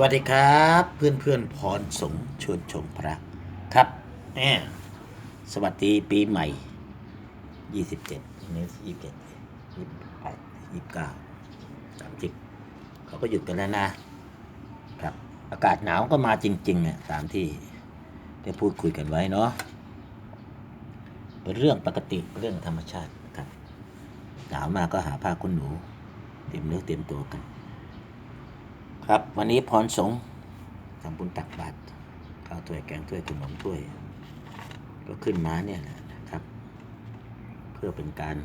วัสดีครับ เพื่อนเพื่อนๆพรสงชวนชมพระครับแหมสวัสดีปีใหม่27นี้27 28 29 30เก้าสามสิบเขาก็หยุดกันแล้วนะครับ อากาศหนาวก็มาจริงๆอะตามที่ได้พูดคุยกันไว้เนาะเป็นเรื่องปกติเรื่องธรรมชาติครับหนาวมาก็หาผ้าขนหนู เตรียมเนื้อเตรียมตัวกัน ครับ วันนี้พรสงฆ์ทำบุญตักบาตรข้าวถ้วยแกงถ้วยขนมถ้วย ก็ขึ้นมาเนี่ยนะครับ เพื่อเป็นการ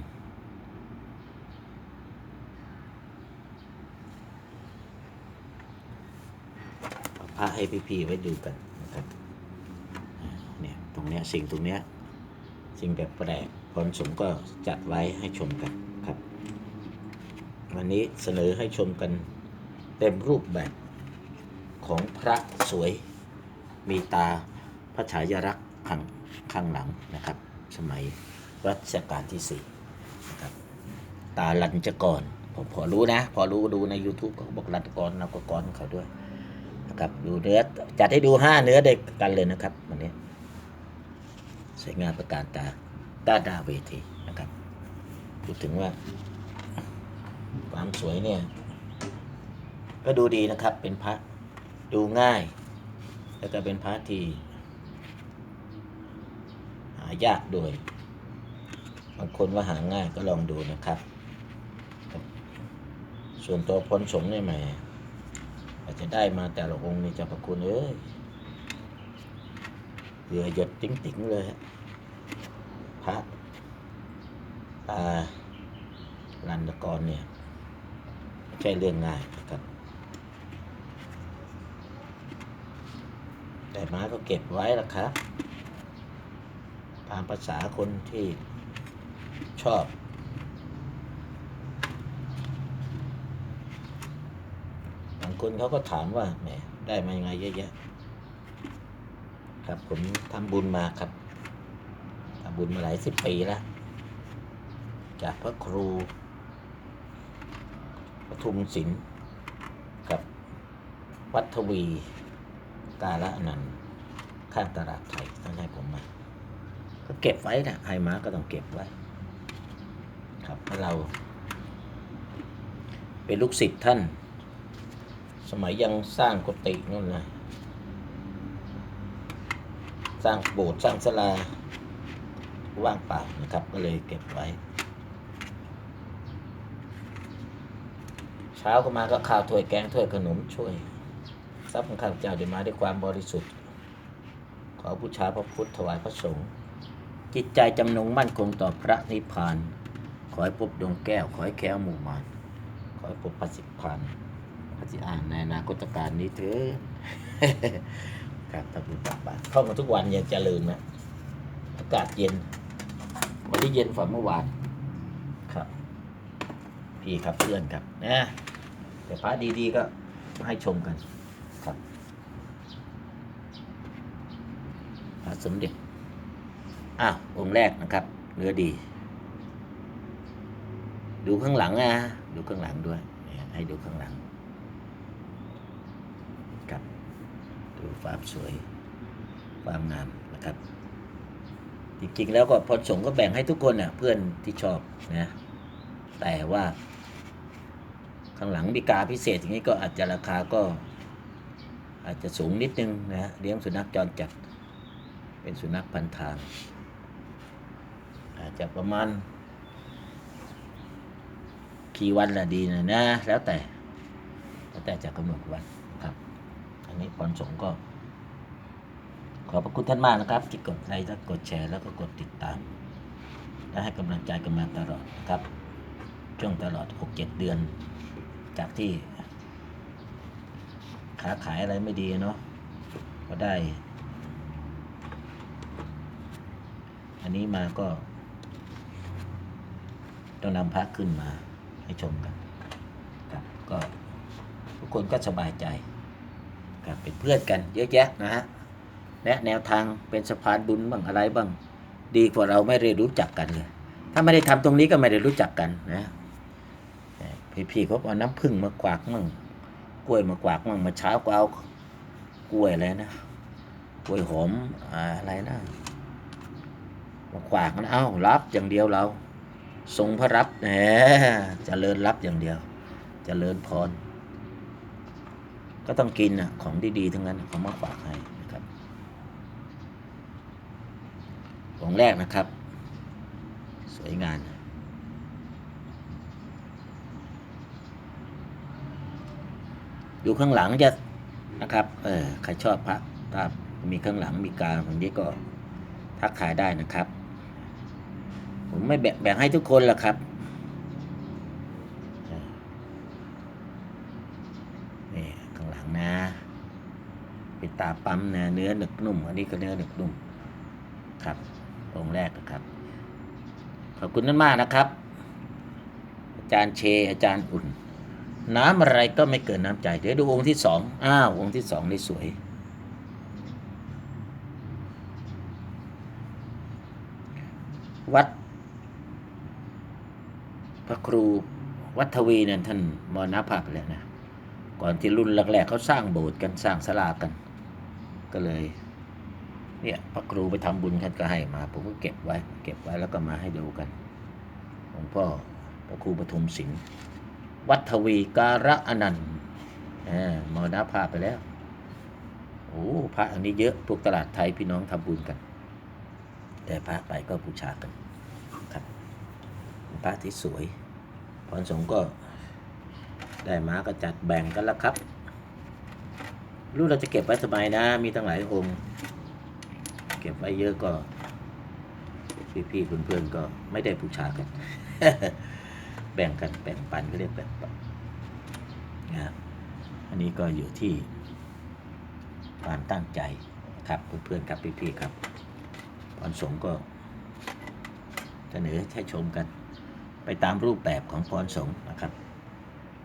เอาพระให้พี่ๆไว้ดูกันนะครับเนี่ยตรงเนี้ยสิ่งตรงเนี้ยสิ่งแปลกๆพรสงฆ์ก็จัดไว้ให้ชมกันครับ วันนี้เสนอให้ชมกัน เต็มรูปแบบของพระสวยมีตาพระฉายารักษ์ข้างข้างหลังนะครับ สมัยรัชกาลที่สี่นะครับตาลัญจกรผมพอรู้นะ พอรู้ดูใน YouTube เขาบอกลัญจกรนากกรเขาด้วยนะครับดูเนื้อจัดให้ดูห้าเนื้อเด็กกันเลยนะครับวันนี้สวยงามประการตาด้าดาเวทีนะครับพูดถึงว่าความสวยเนี่ย ก็ดูดีนะครับ เป็นพระดูง่าย แล้วก็เป็นพระที่หายากด้วยบางคนว่าหาง่ายก็ลองดูนะครับ ส่วนตัวพลสงเนี่ยแหมอาจจะได้มาแต่ละองค์นี่เจะประคุณเอ้ยเหลือหยดติ๋งๆเลยพระตาลันตกรเนี่ยไม่ใช่เรื่องง่ายนะครับ แต่ม้าก็เก็บไว้ละครับ ตามภาษาคนที่ชอบ บางคนเขาก็ถามว่าแหมได้มายังไงเยอะแยะครับผมทำบุญมาครับทำบุญมาหลายสิบปีแล้ว จากพระครูปทุมศิลป์กับวัดทวี กาละนันข้างตลาดไทยท่านให้ผมมาก็เก็บไว้นะใครมาก็ต้องเก็บไว้ ครับเพราะเรา เป็นลูกศิษย์ท่าน สมัยยังสร้างกุฏินู่นนะสร้างโบสถ์สร้างศาลาว่างเปล่านะครับ ก็เลยเก็บไว้ เช้าก็มาก็ข้าวถ้วยแกงถ้วยขนมช่วย ทรัพย์ของข้าพเจ้าได้มาด้วยความบริสุทธิ์ ขอบูชาพระพุทธถวายพระสงฆ์จิตใจจำนงมั่นคงต่อพระนิพพาน ขอให้พบดวงแก้ว ขอให้แค้วหมู่มานขอให้พบพระสิทธิพานพระสิอ่านในอนาคตการนี้เถอะครับทำบุญตักบาตรเข้ามาทุกวันอย่าจะลืมนะอากาศเย็น วันนี้เย็นฝ่าเมื่อวานครับ พี่ครับเพื่อนครับนะแต่พระดีๆก็ให้ชมกันครับพระ สมเด็จ อ้าวองค์แรกนะครับ เนื้อดี ดูข้างหลังนะดูข้างหลังด้วย ให้ดูข้างหลังครับดูความสวย ความงามนะครับ จริงๆแล้วก็พอส่งก็แบ่งให้ทุกคนน่ะเพื่อนที่ชอบนะแต่ว่าข้างหลังมีกาพิเศษอย่างนี้ก็อาจจะราคาก็อาจจะสูงนิดนึงนะฮะเลี้ยงสุนัขจรจัด เป็นสุนัขพันทาง อาจจะประมาณกี่วันละดีนะนะ แล้วแต่ แล้วแต่จะกำหนดวันครับ อันนี้พรสงก็ ขอบพระคุณท่านมากนะครับที่กดไลค์และกดแชร์แล้วก็กดติดตาม และให้กำลังใจกันมาตลอดนะครับ ช่วงตลอด 6-7 เดือน จากที่ค้าขายอะไรไม่ดีเนาะก็ได้ อันนี้มาก็ต้องนำพระขึ้นมาให้ชมกันครับก็ทุกคนก็สบายใจครับเป็นเพื่อนกันเยอะแยะนะฮะแนะแนวทางเป็นสะพานบุญบ้างอะไรบ้าง ดีกว่าเราไม่ได้รู้จักกันเลย ถ้าไม่ได้ทำตรงนี้ก็ไม่ได้รู้จักกันนะพี่ๆเขาเอาน้ำผึ้งมากวากมั่งกล้วยมากวากมั่งมาเช้าก็เอากล้วยอะไรนะกล้วยหอมอะไรนะ มากวากนะเอ้ารับอย่างเดียวเรา ทรงพระรับแหมเจริญรับอย่างเดียวจเจริญพร ก็ต้องกินอะของดีๆทั้งนั้นเขามาฝากให้นะครับของแรกนะครับ สวยงามอยู่ข้างหลังจะนะครับ เออใครชอบพระถ้ามีข้างหลังมีกลางตรงนี้ก็ทักทายได้นะครับ ผมไม่แบ่งแบ่งให้ทุกคนหรอกครับนี่ข้างหลังนะเป็นตาปั๊มนะเนื้อหนึกนุ่ม อันนี้ก็เนื้อหนึกนุ่มครับองค์แรกนะครับ ขอบคุณมากนะครับ อาจารย์เช อาจารย์อุ่น น้ำอะไรก็ไม่เกินน้ำใจ เดี๋ยวดูองค์ที่สองอ้าวองค์ที่สองนี่สวยวัด ระครูวัดทวีเนี่ยท่านมรณภาพไปแล้วนะก่อนที่รุ่นแรกๆเขาสร้างโบสถ์กันสร้างศาลากัน ก็เลยเนี่ยพระครูไปทำบุญท่านก็ให้มาผมก็เก็บไว้ เก็บไว้แล้วก็มาให้ดูกันหลวงพ่อพระครูปทุมสิงห์วัดทวีการะอนันต์มรณภาพไปแล้วโอ้พระอันนี้เยอะพวกตลาดไทยพี่น้องทำบุญกัน แต่พระไปก็บูชากันครับเป็นพระที่สวย พรสงฆ์ก็ได้มาก็จัดแบ่งกันแล้วครับรู้เราจะเก็บไว้ทำไมนะ มีตั้งหลายองค์เก็บไว้เยอะก็พี่ๆเพื่อนๆก็ไม่ได้บูชากัน แบ่งกันแบ่งปันก็เรียกแบ่งปันนะครับอันนี้ก็อยู่ที่ความตั้งใจครับเพื่อนๆครับพี่ๆครับพรสงฆ์ก็เสนอให้ชมกัน ไปตามรูปแบบของพรสงฆ์นะครับ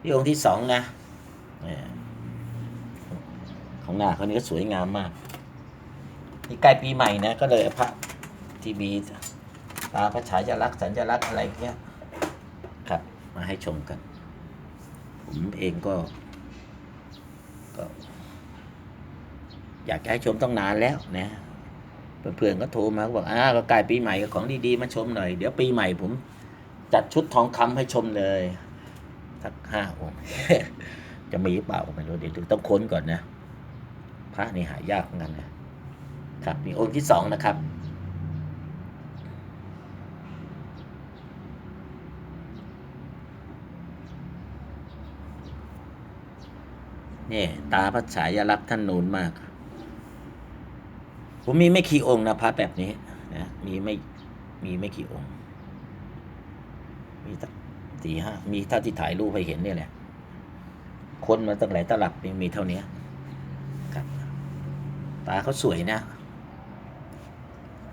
นี่องค์ที่สองนะของหน้าเขานี่ก็สวยงามมากนี่ใกล้ปีใหม่นะ ก็เลยพระที่มีตาพระฉายลักษณ์สัญลักษณ์อะไรเงี้ยครับ มาให้ชมกัน ผมเองก็ก็ อยากจะให้ชมต้องนานแล้วนะเพื่อนๆก็โทรมาบอกอ่าก็ใกล้ปีใหม่ของดีๆมาชมหน่อย เดี๋ยวปีใหม่ผม จัดชุดทองคำให้ชมเลยสักห้าองค์จะมีหรือเปล่าไม่รู้เดี๋ยวต้องค้นก่อนนะพระนี่หายากเหมือนกันนะครับนี่องค์ที่สองนะครับนี่ตาพระฉายลักษณ์ท่านนูนมาก ผมมีไม่กี่องค์นะพระแบบนี้นะมีไม่มีไม่กี่องค์ มีสักสี่ห้ามีเท่าที่ถ่ายรูปให้เห็นเนี่ยแหละคนมาตั้งหลายตลับมีมีเท่านี้ครับ ตาเขาสวยนะ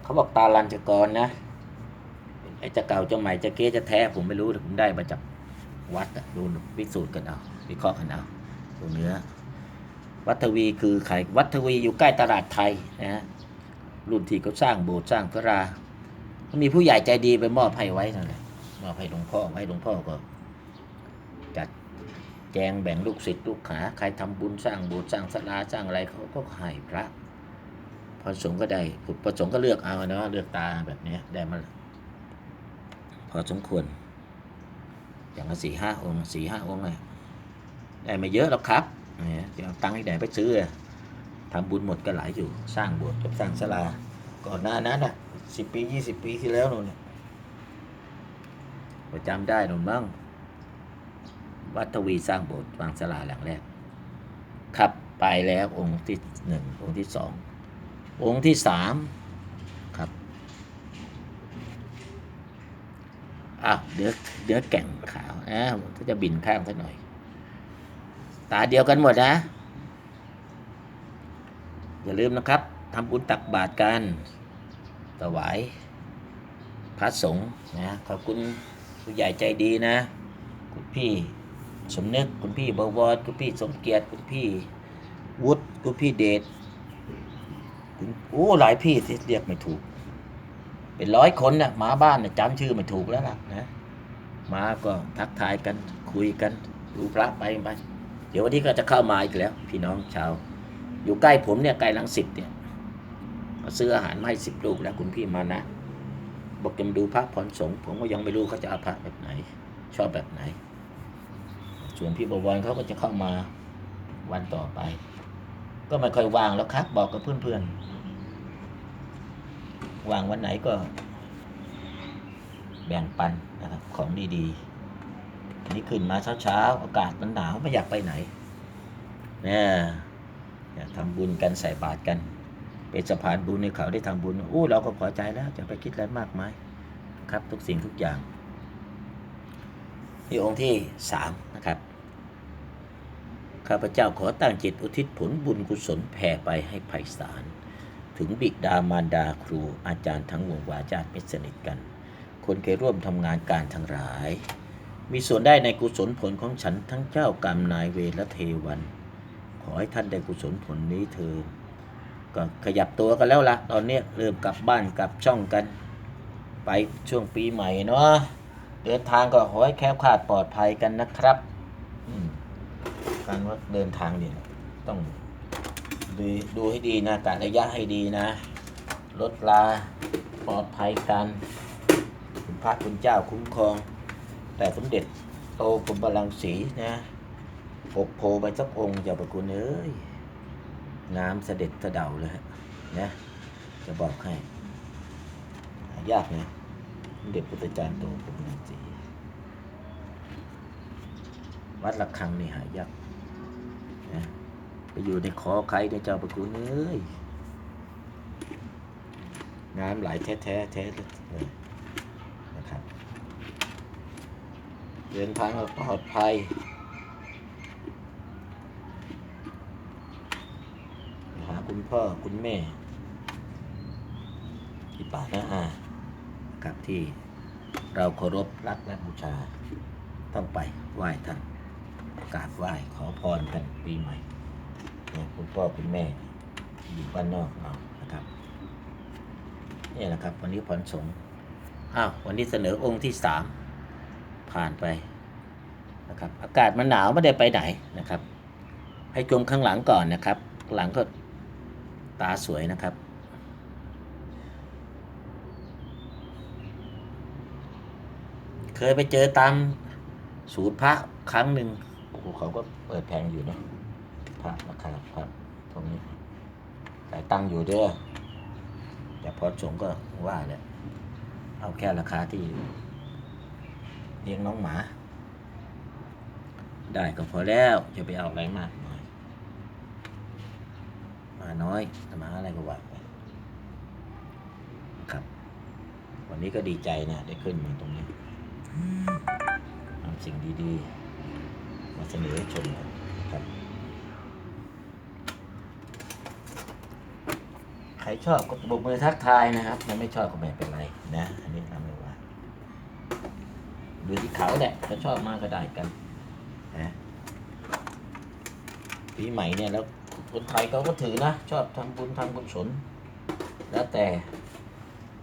เขาบอกตาลันจกรนะไอ้จะเก่าจะใหม่จะเก๊จะแท้ผมไม่รู้แต่ผมได้มาจากวัดดูวิสูจน์กันเอาวิเคราะห์กันเอาดูเนื้อ วัดทวีคือใครวัดทวีอยู่ใกล้ตลาดไทยนะฮะรุ่นที่เขาสร้างโบสถ์สร้างพระรามีผู้ใหญ่ใจดีไปมอบให้ไว้นั่นแหละ มอบให้หลวงพ่อไว้หลวงพ่อก็จัดแจงแบ่งลูกศิษย์ลูกหาใครทำบุญสร้างโบสถ์สร้างศาลาสร้างอะไรเขาก็ให้พระพระสงฆ์ก็ได้พระสงฆ์ก็เลือกเอาเนาะเลือกตาแบบนี้ได้มาพอสมควร อย่างละสี่ห้าองค์สี่ห้าองค์เลยได้มาเยอะหรอกครับเนี่ยเอาตังค์ที่ไหนไปซื้ออะทำบุญหมดก็หลายอยู่ สร้างโบสถ์กับสร้างศาลาก่อนหน้านั้นอะสิบปียี่สิบปีที่แล้วนู่นน่ะ ประจำได้หนู่นมั้งวัดทวีสร้างโบสถ์วางศาลาหลังแรก ครับไปแล้วองค์ที่หนึ่งองค์ที่สององค์ที่สามครับอ้าวเดี๋ยวเดี๋ยวแก่งขาวอ่าถ้าจะบินข้างสักหน่อย ตาเดียวกันหมดนะ อย่าลืมนะครับทำบุญตักบาตรกันถวายพระสงฆ์นะขอบคุณ ผู้ใหญ่ใจดีนะ คุณพี่สมนึกคุณพี่บวรคุณพี่สมเกียรติคุณพี่วุฒิคุณพี่เดชคุณโอ้หลายพี่ที่เรียกไม่ถูก เป็นร้อยคนนะ่ะมาบ้านนะ่ะจำชื่อไม่ถูกแล้วล่ะนะมาก็ทักทายกันคุยกันดูพระไปไปเดี๋ยววันนี้ก็จะเข้ามาอีกแล้ว พี่น้องชาว อยู่ใกล้ผมเนี่ยใกล้ลังสิตเนี่ยมาซื้ออาหารมาให้สิบลูกแล้วคุณพี่มานะ บอกจะมาดูพระผ่อนสงฆ์ผมก็ยังไม่รู้เขาจะอาพระแบบไหน ชอบแบบไหน ส่วนพี่บวรเขาก็จะเข้ามาวันต่อไป ก็ไม่ค่อยว่างแล้วครับ บอกกับเพื่อนๆว่างวันไหนก็ แบ่งปันนะครับของดีๆอันนี้ขึ้นมาเช้าๆอากาศมันหนาวไม่อยากไปไหนเนี่ยอยากทำบุญกันใส่บาตรกัน เป็นสะพานบุญในเขาได้ทำบุญอู้เราก็พอใจแล้วจะไปคิดอะไรมากมายครับ ทุกสิ่งทุกอย่างนี่องค์ที่สามนะครับข้าพเจ้าขอตั้งจิตอุทิศผลบุญกุศลแผ่ไปให้ไพศาลถึงบิดามารดาครูอาจารย์ทั้งวงวาจาติมิตรสนิทกัน คนเคยร่วมทำงานการทั้งหลาย มีส่วนได้ในกุศลผลของฉันทั้งเจ้ากรรมนายเวรและเทวัน ขอให้ท่านได้กุศลผลนี้เถิด ก็ขยับตัวกันแล้วละตอนเนี้ยเริ่มกลับบ้านกลับช่องกัน ไปช่วงปีใหม่เนาะเดินทางก็ขอให้แคล้วคลาดปลอดภัยกันนะครับการว่าเดินทางเนี่ยต้องดูดูให้ดีนะการระยะให้ดีนะลดลาปลอดภัยกันคุณพระคุณเจ้าคุ้มครอง แต่สมเด็จโตกรมบาลังสีนะปกโพไปสักองค์อย่าประคุณเอ้ย น้ำเสด็จเสด็จเลยฮะนะจะบอกให้หายากนะเด็จพุทธจารย์โตกรมนันสีวัดระฆังนี่หายากนะไปอยู่ในคอใครในเจ้าประคุณเอ้ยน้ำไหลแท้แท้แท้เลยนะครับ เดินทางปลอดภัยไปหา คุณพ่อคุณแม่ ที่ป่านะอากับที่เราเคารพรักและบูชา ต้องไปไหว้ท่านกราบไหว้ขอพรกันปีใหม่คุณพ่อคุณแม่อยู่บ้านนอกเรานะครับนี่แหละครับ วันนี้พรสงอ้าววันนี้เสนอองค์ที่สามผ่านไปนะครับ อากาศมันหนาวไม่ได้ไปไหนนะครับ ให้ชมข้างหลังก่อนนะครับ หลังก็ ตาสวยนะครับ เคยไปเจอตามศูนย์พระครั้งหนึ่งโอ้โหเขาก็เปิดแพงอยู่นะพระราคาพระตรงนี้แต่ตังอยู่เด้อแต่พอสงก็ว่าแหละเอาแค่ราคาที่เลี้ยงน้องหมา ได้ก็พอแล้วจะไปเอาอะไรมากาน้อยหมาอะไรก็ว่าไปครับ วันนี้ก็ดีใจนะได้ขึ้นมาตรงนี้ทำสิ่งดีๆ มาเสนอให้ชมกันครับ ใครชอบก็บกมือทักทายนะครับถ้าไม่ชอบก็ไม่เป็นไรนะ อันนี้ทำไม่ว่าดูที่เขาแหละเขาชอบมากก็ได้กันนะปีใหม่เนี่ยแล้ว คนไทยเขาก็ถือนะ ชอบทำบุญทำกุศลแล้วแต่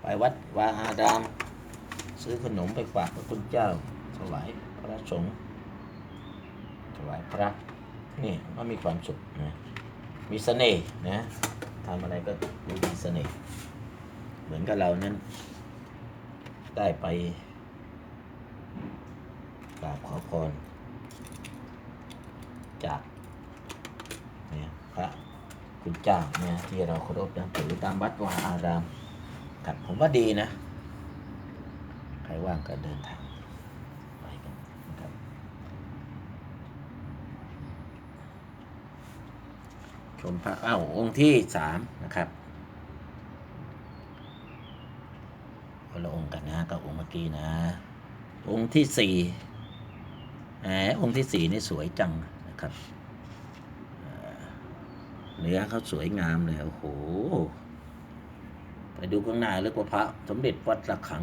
ไปวัดวาอาราม ซื้อขนมไปฝากพระคุณเจ้าถวายพระสงฆ์ถวายพระนี่ก็มีความสุขนะมีเสน่ห์นะทำอะไรก็ดูมีเสน่ห์เหมือนกับเรานั้น ได้ไปกราบขอพรจาก พระคุณเจ้าเนี่ยที่เราเคารพนับถือตามวัดวาอารามครับผมว่าดีนะ ใครว่างก็เดินทางไปกันนะครับชมพระอ้าวองค์ที่สามนะครับคนละองค์กันนะกับองค์เมื่อกี้นะ องค์ที่สี่แหมองค์ที่สี่นี่สวยจังนะครับ เนื้อเขาสวยงามเลยโอ้โห ไปดูข้างหน้าเรียกว่าพระ สมเด็จวัดระฆัง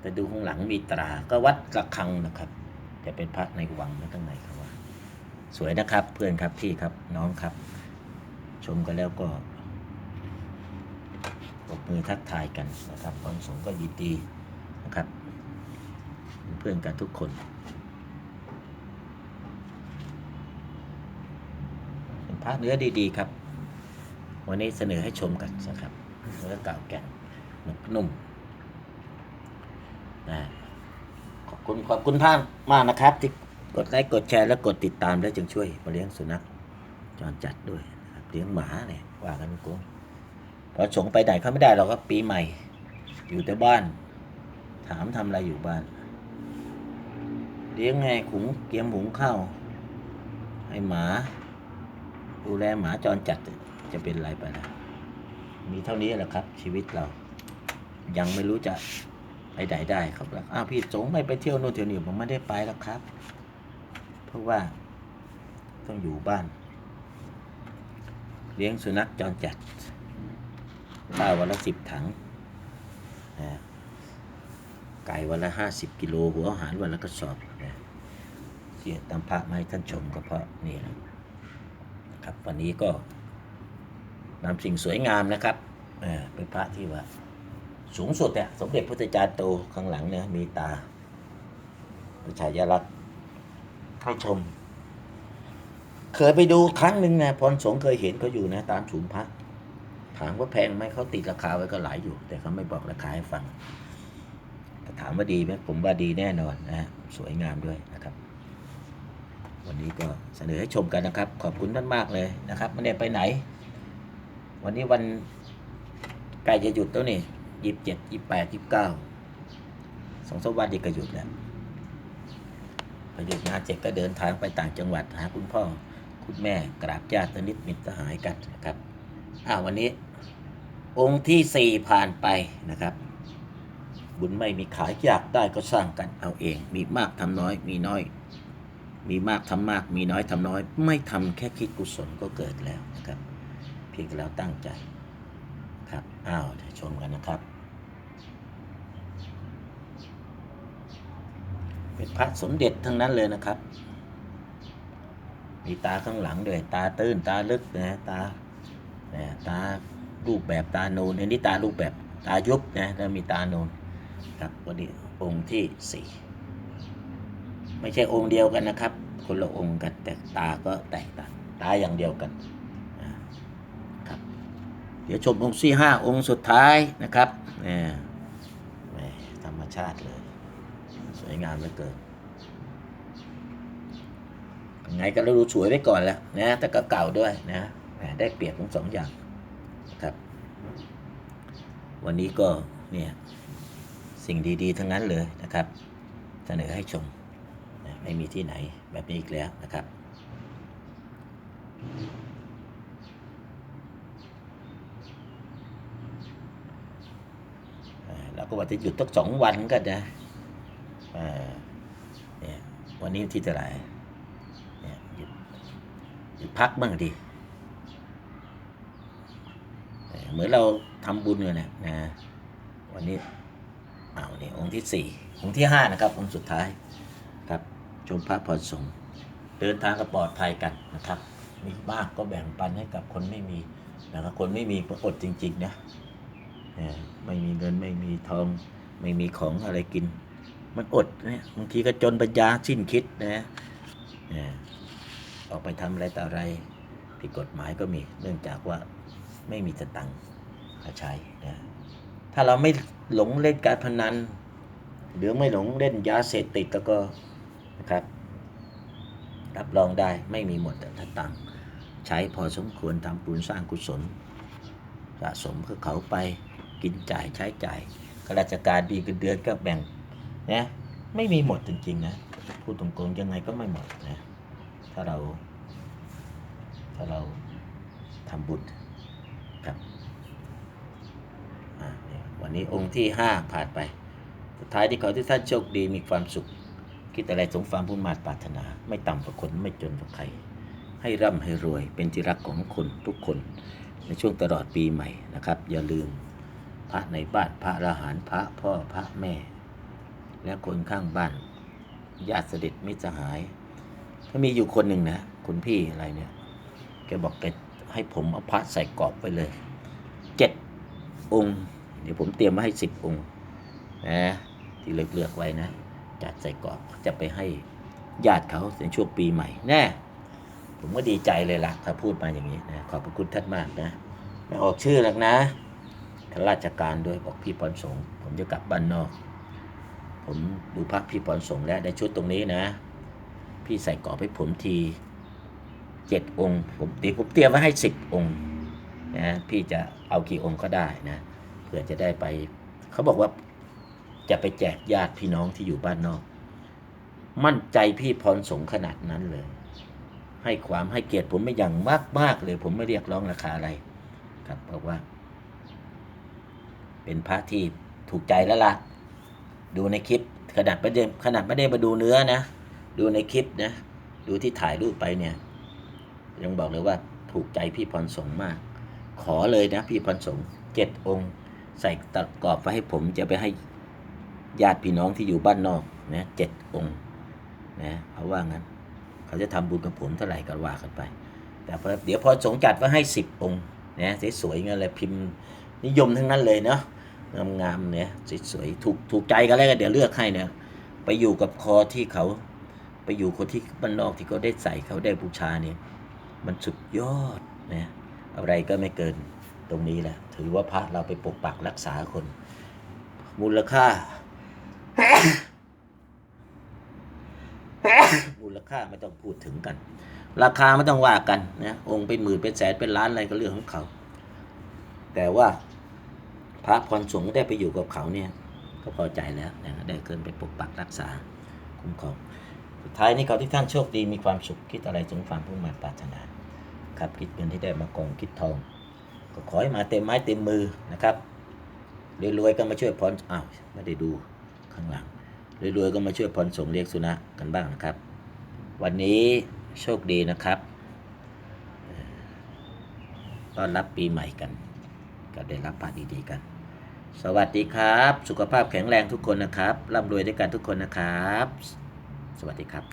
ไปดูข้างหลังมีตรา ก็วัดระฆังนะครับจะเป็นพระในวังนะข้างในครับว่า สวยนะครับ เพื่อนครับพี่ครับน้องครับ ชมกันแล้วก็ปรบมือทักทายกันนะครับตอนสงก็ยินดีนะครับ เพื่อนกันทุกคน ระเนื้อดีๆครับ วันนี้เสนอให้ชมกันนะครับเนื้อเก่าแก่นหนุ่มนะขอบคุณขอบคุณท่านมากนะครับ ที่กดไลค์กดแชร์และกดติดตามและจึงช่วยมาเลี้ยงสุนัขจรจัดด้วยนะครับเลี้ยงหมาเนี่ยว่ากันกูพอสงไปไหนเขาไม่ได้หรอกครับปีใหม่ อยู่แต่บ้าน ถามทำอะไรอยู่บ้านเลี้ยงไงขุงเกียมหุงข้าวให้หมา ดูแลหมาจรจัดจะเป็นไรไปนะมีเท่านี้แหละครับ ชีวิตเรา ยังไม่รู้จะไปไหนได้ครับล้วอ้าวพี่สงไม่ไปเที่ยวโน่นเที่ยวนี่ผมไม่ได้ไปแล้วครับ เพราะว่าต้องอยู่บ้าน เลี้ยงสุนัขจรจัดข้าววันละสิบถังไก่วันละห้าสิบกิโลหัวอาหารวันละกระสอบนะเสียตามพระมาให้ท่านชมก็เพราะนี่แห ละครับ วันนี้ก็นำสิ่งสวยงามนะครับเออเป็นพระที่ว่า สูงสุดเนี่ยสมเด็จพุทธจารย์โตข้างหลังเนี่ยมีตาประชายรักษณ์ให้ชม เคยไปดูครั้งหนึ่งนะพรสงเคยเห็นเขาอยู่นะ ตามศูนย์พระถามว่าแพงไหมเขาติดราคาไว้ก็หลายอยู่ แต่เขาไม่บอกราคาให้ฟังถามว่าดีไหมผมว่าดีแน่นอนนะสวยงามด้วยนะครับ วันนี้ก็เสนอให้ชมกันนะครับ ขอบคุณท่านมากเลยนะครับไม่ได้ไปไหน วันนี้วันใกล้จะหยุดแล้วนี่ยี่สิบเจ็ดยี่สิบแปดยี่สิบเก้าสองสวันดีก็หยุดแล้วพอหยุดงานเสร็จก็เดินทางไปต่างจังหวัดหาคุณพ่อคุณแม่กราบญาติมิตรมิตรสหายกันนะครับอ้าววันนี้ องค์ที่สี่ผ่านไปนะครับ บุญไม่มีขายอยากได้ก็สร้างกันเอาเอง มีมากทำน้อยมีน้อย มีมากทำมาก มีน้อยทำน้อย ไม่ทำแค่คิดกุศลก็เกิดแล้วนะครับ เพียงแต่เราตั้งใจครับ อ้าวเดี๋ยวชมกันนะครับ เป็นพระสมเด็จทั้งนั้นเลยนะครับ มีตาข้างหลังด้วยตาตื้นตาลึกนะตานะตารูปแบบตาโนนอันนี้ตารูปแบบตายุบนะแล้วมีตาโนนครับวันนี้องค์ที่สี่ ไม่ใช่องค์เดียวกันนะครับ คนละองค์กันแต่ตาก็แตกต่างตาอย่างเดียวกันนะครับ เดี๋ยวชมองค์ที่ห้าองค์สุดท้ายนะครับนี่ธรรมชาติเลย สวยงามเหลือเกินยังไงก็เราดูสวยไว้ก่อนแล้วนะแต่ก็เก่าด้วยนะได้เปรียบทั้งสองอย่างครับ วันนี้ก็เนี่ยสิ่งดีๆ ทั้งนั้นเลยนะครับ เสนอให้ชม ไม่มีที่ไหนแบบนี้อีกแล้วนะครับ เราก็ว่าจะหยุดตั้งสองวันก็นะเนี่ยวันนี้ที่เท่าไหร่เนี่ยหยุดหยุดพักบ้างดิเหมือนเราทำบุญเลยนะนะวันนี้อ้าวนี่องค์ที่สี่องค์ที่ห้านะครับองค์สุดท้าย ชมพระพรสงฆ์เดินทางก็ปลอดภัยกันนะครับ มีมากก็แบ่งปันให้กับคนไม่มีนะครับคนไม่มีก็อดจริงๆนะไม่มีเงินไม่มีทอง ไม่มีของอะไรกิน มันอดเนี่ยบางทีก็จนปัญญาสิ้นคิดนะเออออกไปทำอะไรต่ออะไรผิดกฎหมายก็มีเนื่องจากว่าไม่มีสตังค์มาใช้นะถ้าเราไม่หลงเล่นการพนันหรือไม่หลงเล่นยาเสพติดแล้วก็ นะครับ รับรองได้ไม่มีหมดแต่ถ้าตังใช้พอสมควรทำบุญสร้างกุศลสะสมคือเขาไปกินจ่ายใช้จ่ายข้าราชการดีกันเดือนก็แบ่งนะไม่มีหมดจริงๆนะพูดตรงๆยังไงก็ไม่หมดนะถ้าเรา ถ้าเราทำบุญครับวันนี้องค์ที่ห้าผ่านไป สุดท้ายที่ขอที่ท่านโชคดีมีความสุข คิดอะไรสมความพุ่มาตรปรารถนา ไม่ต่ำกว่าคนไม่จนกว่าใคร ให้ร่ำให้รวยเป็นที่รักของคนทุกคน ในช่วงตลอดปีใหม่นะครับ อย่าลืมพระในบ้านพระอรหันต์พระพ่อพระแม่ และคนข้างบ้านญาติเสด็จมิตรสหายถ้ามีอยู่คนหนึ่งนะคุณพี่อะไรเนี่ยแกบอกแกให้ผมเอาพระใส่กรอบไปเลยเจ็ดองค์ เดี๋ยวผมเตรียมมาให้สิบองค์นะที่เลือกๆไว้นะ จัดใส่กรอบจะไปให้ญาติเขาในช่วงปีใหม่แน่ผมก็ดีใจเลยล่ะ ถ้าพูดมาอย่างนี้นะขอบพระคุณท่านมากนะไม่ออกชื่อหรอกนะข้าราชการด้วยบอกพี่พรสงผมจะกลับบ้านนอก ผมดูพักพี่พรสงแล้วได้ชุดตรงนี้นะ พี่ใส่กรอบให้ผมทีเจ็ดองค์ผมตีผมเตรียมไว้ให้สิบองค์นะพี่จะเอากี่องค์ก็ได้นะเพื่อจะได้ไป เขาบอกว่า จะไปแจกญาติพี่น้องที่อยู่บ้านนอก มั่นใจพี่พรสงขนาดนั้นเลย ให้ความให้เกียรติผมไม่อย่างมากมากเลย ผมไม่เรียกร้องราคาอะไร ครับเพราะว่า เป็นพระที่ถูกใจแล้วล่ะ ดูในคลิปขนาดไม่ได้ขนาดไม่ได้มาดูเนื้อนะ ดูในคลิปนะ ดูที่ถ่ายรูปไปเนี่ย ยังบอกเลยว่าถูกใจพี่พรสงมาก ขอเลยนะพี่พรสงเจ็ดองค์ ใส่ตะกรอบไว้ให้ผมจะไปให้ ญาติพี่น้องที่อยู่บ้านนอกนะเจ็ดองค์นะเขาว่างั้น เขาจะทำบุญกับผมเท่าไหร่ก็ว่ากันไป แต่พอเดี๋ยวพอสงจัดว่าให้สิบองค์นะสวยๆงั้นเลยพิมพ์นิยมทั้งนั้นเลยเนาะงามๆเนี่ยสวยๆถูกถูกใจกันแล้วก็เดี๋ยวเลือกให้เนี่ยไปอยู่กับคอที่เขา ไปอยู่คนที่บ้านนอกที่เขาได้ใส่เขาได้บูชาเนี่ยมันสุดยอดนะอะไรก็ไม่เกินตรงนี้แหละ ถือว่าพระเราไปปกปักรักษาคน มูลค่า มูลค่าไม่ต้องพูดถึงกัน ราคาไม่ต้องว่ากันนะองค์เป็นหมื่นเป็นแสนเป็นล้านอะไรก็เรื่องของเขา แต่ว่าพระพรสงฆ์ได้ไปอยู่กับเขาเนี่ยก็พอใจแล้วนะได้เกินไปปกปักรักษาคุ้มครองสุดท้ายนี้ขอที่ท่านโชคดีมีความสุขคิดอะไรสมความพุ่งมาปรารถนาครับคิดเงินที่ได้มากองคิดทอง ก็ขอให้มาเต็มไม้เต็มมือนะครับรวยๆก็มาช่วยพรอ้าวไม่ได้ดู ข้างหลังรวยๆก็มาช่วยพรส่งเรียกสุนัขกันบ้างนะครับ วันนี้โชคดีนะครับต้อนรับปีใหม่กัน ก็ได้รับพาดีๆกัน สวัสดีครับ สุขภาพแข็งแรงทุกคนนะครับร่ำรวยด้วยกันทุกคนนะครับ สวัสดีครับ